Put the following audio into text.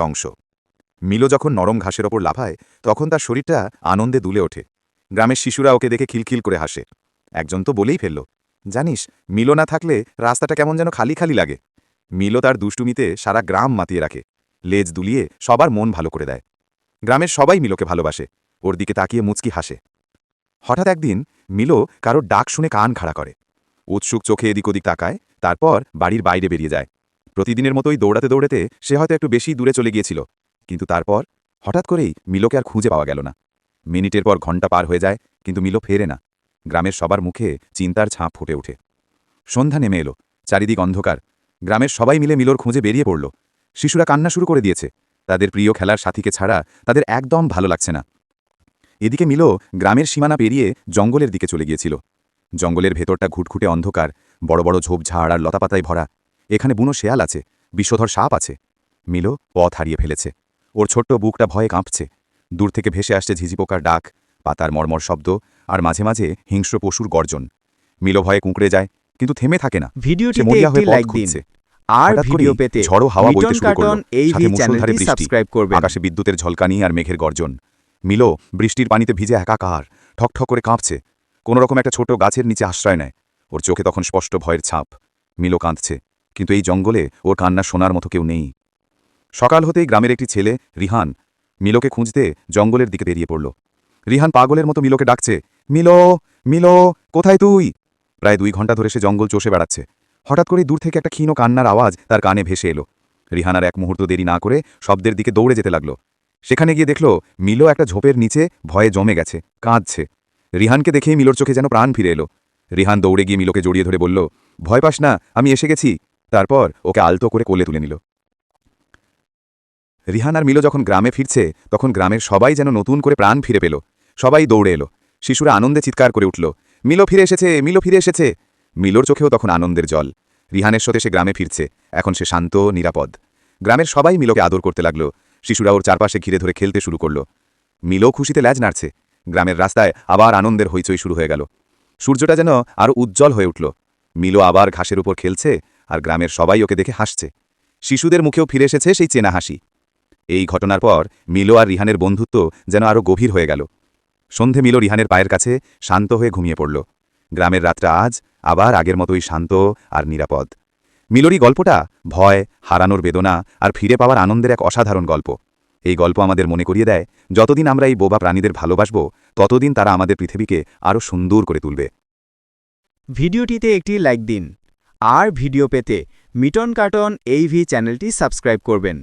একটা অংশ। মিলো যখন নরম ঘাসের ওপর লাফায়, তখন তার শরীরটা আনন্দে দুলে ওঠে। গ্রামের শিশুরা ওকে দেখে খিলখিল করে হাসে। একজন তো বলেই ফেলল, জানিস, মিলো না থাকলে রাস্তাটা কেমন যেন খালি খালি লাগে। মিলো তার দুষ্টুমিতে সারা গ্রাম মাতিয়ে রাখে, লেজ দুলিয়ে সবার মন ভালো করে দেয়। গ্রামের সবাই মিলোকে ভালোবাসে, ওর দিকে তাকিয়ে মুচকি হাসে। হঠাৎ একদিন, মিলো কারোর ডাক শুনে কান খাড়া করে। উৎসুক চোখে এদিক ওদিক তাকায়, তারপর বাড়ির বাইরে বেরিয়ে যায়। প্রতিদিনের মতোই দৌড়াতে দৌড়াতে সে হয়তো একটু বেশি দূরে চলে গিয়েছিল। কিন্তু তারপর হঠাৎ করেই মিলোকে আর খুঁজে পাওয়া গেল না। মিনিটের পর ঘণ্টা পার হয়ে যায়, কিন্তু মিলো ফেরে না। গ্রামের সবার মুখে চিন্তার ছাপ ফুটে ওঠে। সন্ধ্যা নেমে এলো, চারিদিক অন্ধকার। গ্রামের সবাই মিলে মিলোর খুঁজে বেরিয়ে পড়ল। শিশুরা কান্না শুরু করে দিয়েছে। তাদের প্রিয় খেলার সাথীকে ছাড়া তাদের একদম ভালো লাগছে না। এদিকে মিলো গ্রামের সীমানা পেরিয়ে জঙ্গলের দিকে চলে গিয়েছিল। জঙ্গলের ভেতরটা ঘুটঘুটে অন্ধকার, বড় বড় ঝোপঝাড় আর লতাপাতায় ভরা। এখানে বুনো শেয়াল আছে বিষধর সাপ আছে। মিলো পথ হারিয়ে ফেলেছে। ওর ছোট্ট বুকটা ভয়ে কাঁপছে। দূর থেকে ভেসে আসছে ঝিঝি পোকার ডাক পাতার মর্মর শব্দ আর মাঝে মাঝে হিংস্র পশুর গর্জন। মিলো ভয়ে কুঁকড়ে যায় কিন্তু থেমে থাকে না। মরিয়া হয়ে লাইক খুঁজছে। আর ভিডিও পেতে ঝড়ো হাওয়া বইতে শুরু করল। সাথে মুষলধারে বৃষ্টি। আকাশে বিদ্যুতের ঝলকানি আর মেঘের গর্জন। মিলো বৃষ্টির পানিতে ভিজে একাকার ঠকঠক করে কাঁপছে। কোনো রকম একটা ছোট গাছের নিচে আশ্রয় নেয়। ওর চোখে তখন স্পষ্ট ভয়ের ছাপ। মিলো কাঁদছে। কিন্তু এই জঙ্গলে ওর কান্না শোনার মতো কেউ নেই। সকাল হতেই গ্রামের একটি ছেলে, রিহান, মিলোকে খুঁজতে জঙ্গলের দিকে বেরিয়ে পড়ল। রিহান পাগলের মতো মিলোকে ডাকছে, মিলো মিলো, কোথায় তুই? প্রায় দুই ঘণ্টা ধরে সে জঙ্গল চষে বেড়াচ্ছে। হঠাৎ করে দূর থেকে একটা ক্ষীণ কান্নার আওয়াজ তার কানে ভেসে এলো। রিহানার এক মুহূর্ত দেরি না করে শব্দের দিকে দৌড়ে যেতে লাগল। সেখানে গিয়ে দেখল, মিলো একটা ঝোপের নিচে ভয়ে জমে গেছে, কাঁদছে। রিহানকে দেখেই মিলোর চোখে যেন প্রাণ ফিরে এলো। রিহান দৌড়ে গিয়ে মিলোকে জড়িয়ে ধরে বলল, ভয় পাস না, আমি এসে গেছি। তারপর ওকে আলতো করে কোলে তুলে নিল। রিহান আর মিলো যখন গ্রামে ফিরছে, তখন গ্রামের সবাই যেন নতুন করে প্রাণ ফিরে পেল। সবাই দৌড়ে এলো। শিশুরা আনন্দে চিৎকার করে উঠল, মিলো ফিরে এসেছে, মিলো ফিরে এসেছে! মিলোর চোখেও তখন আনন্দের জল। রিহানের সাথে সে গ্রামে ফিরছে। এখন সে শান্ত, নিরাপদ। গ্রামের সবাই মিলোকে আদর করতে লাগল। শিশুরা ওর চারপাশে ঘিরে ধরে খেলতে শুরু করল। মিলো খুশিতে ল্যাজ নাড়ছে। গ্রামের রাস্তায় আবার আনন্দের হইচই শুরু হয়ে গেল। সূর্যটা যেন আরও উজ্জ্বল হয়ে উঠল। মিলো আবার ঘাসের উপর খেলছে আর গ্রামের সবাই ওকে দেখে হাসছে। শিশুদের মুখেও ফিরে এসেছে সেই চেনা হাসি। এই ঘটনার পর মিলো আর রিহানের বন্ধুত্ব যেন আরও গভীর হয়ে গেল। সন্ধে মিলো রিহানের পায়ের কাছে শান্ত হয়ে ঘুমিয়ে পড়ল। গ্রামের রাতটা আজ আবার আগের মতোই শান্ত আর নিরাপদ। মিলোরি গল্পটা ভয়, হারানোর বেদনা আর ফিরে পাওয়ার আনন্দের এক অসাধারণ গল্প। এই গল্প আমাদের মনে করিয়ে দেয়, যতদিন আমরা এই বোবা প্রাণীদের ভালোবাসব, ততদিন তারা আমাদের পৃথিবীকে আরও সুন্দর করে তুলবে। ভিডিওটিতে একটি লাইক দিন। আর ভিডিও পেতে মিটন কার্টন এইভি চ্যানেলটি সাবস্ক্রাইব করবেন।